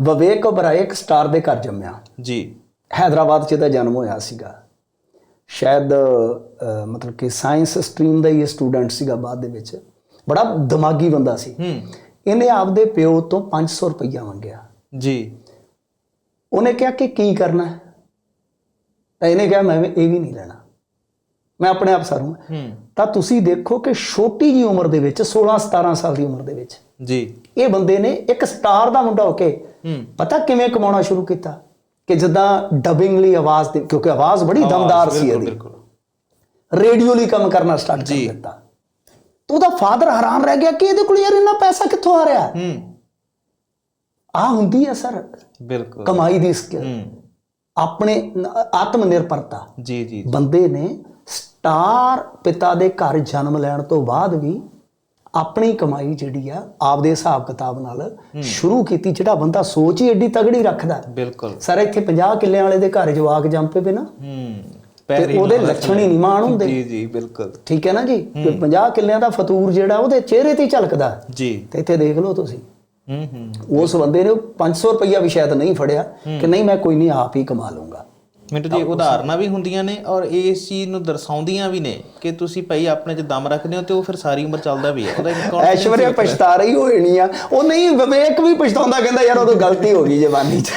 ਵਿਵੇਕ ਓਬਰਾਏ ਇੱਕ ਸਟਾਰ ਦੇ ਘਰ ਜੰਮਿਆ। ਜੀ। ਹੈਦਰਾਬਾਦ 'ਚ ਇਹਦਾ ਜਨਮ ਹੋਇਆ ਸੀਗਾ। ਸ਼ਾਇਦ ਮਤਲਬ ਕਿ ਸਾਇੰਸ ਸਟਰੀਮ ਦਾ ਹੀ ਇਹ ਸਟੂਡੈਂਟ ਸੀਗਾ ਬਾਅਦ ਦੇ ਵਿੱਚ। ਬੜਾ ਦਿਮਾਗੀ ਬੰਦਾ ਸੀ। ਹੂੰ। ਇਹਨੇ ਆਪਦੇ ਪਿਓ ਤੋਂ 500 ਰੁਪਈਆ ਮੰਗਿਆ। ਜੀ। ਉਹਨੇ ਕਿਹਾ ਕਿ ਕੀ ਕਰਨਾ? ਤਾਂ ਇਹਨੇ ਕਿਹਾ ਮੈਂ ਇਹ ਵੀ ਨਹੀਂ ਲੈਣਾ। ਮੈਂ ਆਪਣੇ ਆਪ ਸਰੂੰ। ਹੂੰ। ਤਾਂ ਤੁਸੀਂ ਦੇਖੋ ਕਿ ਛੋਟੀ ਜੀ ਉਮਰ ਦੇ ਵਿੱਚ 16 17 ਸਾਲ ਦੀ ਉਮਰ ਦੇ ਵਿੱਚ ਜੀ। ਇਹ ਬੰਦੇ ਨੇ ਇੱਕ ਸਟਾਰ ਦਾ ਮੁੰਡਾ ਹੋ ਕੇ ਪਤਾ ਕਿਵੇਂ ਕਮਾਉਣਾ ਸ਼ੁਰੂ ਕੀਤਾ? ਕਿ ਜਿੱਦਾਂ ਡਬਿੰਗ ਲਈ ਆਵਾਜ਼ ਦੇ ਕਿਉਂਕਿ ਆਵਾਜ਼ ਬੜੀ ਦਮਦਾਰ ਸੀ ਇਹਦੀ। ਰੇਡੀਓ ਲਈ ਕੰਮ ਕਰਨਾ ਸਟਾਰਟ ਕਰ। ਦਿੱਤਾ। ਤਾਂ ਉਹਦਾ ਫਾਦਰ ਹੈਰਾਨ ਰਹਿ ਗਿਆ ਕਿ ਇਹਦੇ ਕੋਲ ਯਾਰ ਇੰਨਾ ਪੈਸਾ ਕਿੱਥੋਂ ਆ ਰਿਹਾ? ਹੂੰ। ਆ ਹੁੰਦੀ ਹੈ ਸਰ। ਬਿਲਕੁਲ। ਕਮਾਈ ਦੀ ਸਕਿੱਲ ਆਪਣੇ ਆਤਮ ਨਿਰਭਰਤਾ ਜੀ ਜੀ। ਬੰਦੇ ਨੇ ਸਟਾਰ ਪਿਤਾ ਦੇ ਘਰ ਜਨਮ ਲੈਣ ਤੋਂ ਬਾਅਦ ਵੀ ਆਪਣੀ ਕਮਾਈ ਜਿਹੜੀ ਆ ਆਪਦੇ ਹਿਸਾਬ ਕਿਤਾਬ ਨਾਲ ਸ਼ੁਰੂ ਕੀਤੀ ਜਿਹੜਾ ਬੰਦਾ ਸੋਚ ਹੀ ਐਡੀ ਤਗੜੀ ਰੱਖਦਾ। ਬਿਲਕੁਲ। ਸਰ ਇੱਥੇ 50 ਕਿੱਲਿਆਂ ਵਾਲੇ ਦੇ ਘਰ ਜਵਾਕ ਜੰਮ ਪਏ ਨਾ। ਹੂੰ। ਤੇ ਉਹਦੇ ਲੱਛਣ ਹੀ ਨਹੀਂ ਮਾਣ ਹੁੰਦੇ। ਜੀ ਜੀ ਬਿਲਕੁਲ। ਠੀਕ ਹੈ ਨਾ ਜੀ? 50 ਕਿੱਲਿਆਂ ਦਾ ਫਤੂਰ ਜਿਹੜਾ ਉਹਦੇ ਚਿਹਰੇ ਤੇ ਝਲਕਦਾ। ਜੀ। ਤੇ ਇੱਥੇ ਦੇਖ ਲਓ ਤੁਸੀਂ। ਹੂੰ ਹੂੰ। ਉਸ ਬੰਦੇ ਨੇ 500 ਰੁਪਈਆ ਵੀ ਸ਼ਾਇਦ ਨਹੀਂ ਫੜਿਆ ਕਿ ਨਹੀਂ ਮੈਂ ਕੋਈ ਨਹੀਂ ਆਪ ਹੀ ਕਮਾ ਲੂੰਗਾ ਮਿੰਟੂ ਜੀ ਉਦਾਹਰਨਾਂ ਵੀ ਹੁੰਦੀਆਂ ਨੇ ਔਰ ਇਸ ਚੀਜ਼ ਨੂੰ ਦਰਸਾਉਂਦੀਆਂ ਵੀ ਨੇ ਕਿ ਤੁਸੀਂ ਭਾਈ ਆਪਣੇ 'ਚ ਦਮ ਰੱਖਦੇ ਹੋ ਤੇ ਉਹ ਫਿਰ ਸਾਰੀ ਉਮਰ ਚੱਲਦਾ ਵੀ ਹੈ। ਉਹਦਾ ਐਸ਼ਵਰਿਆ ਪਛਤਾ ਰਹੀ ਹੋਣੀ ਆ। ਉਹ ਨਹੀਂ ਵਿਵੇਕ ਵੀ ਪਛਤਾਉਂਦਾ ਕਹਿੰਦਾ ਯਾਰ ਉਦੋਂ ਗਲਤੀ ਹੋ ਗਈ ਜਵਾਨੀ 'ਚ।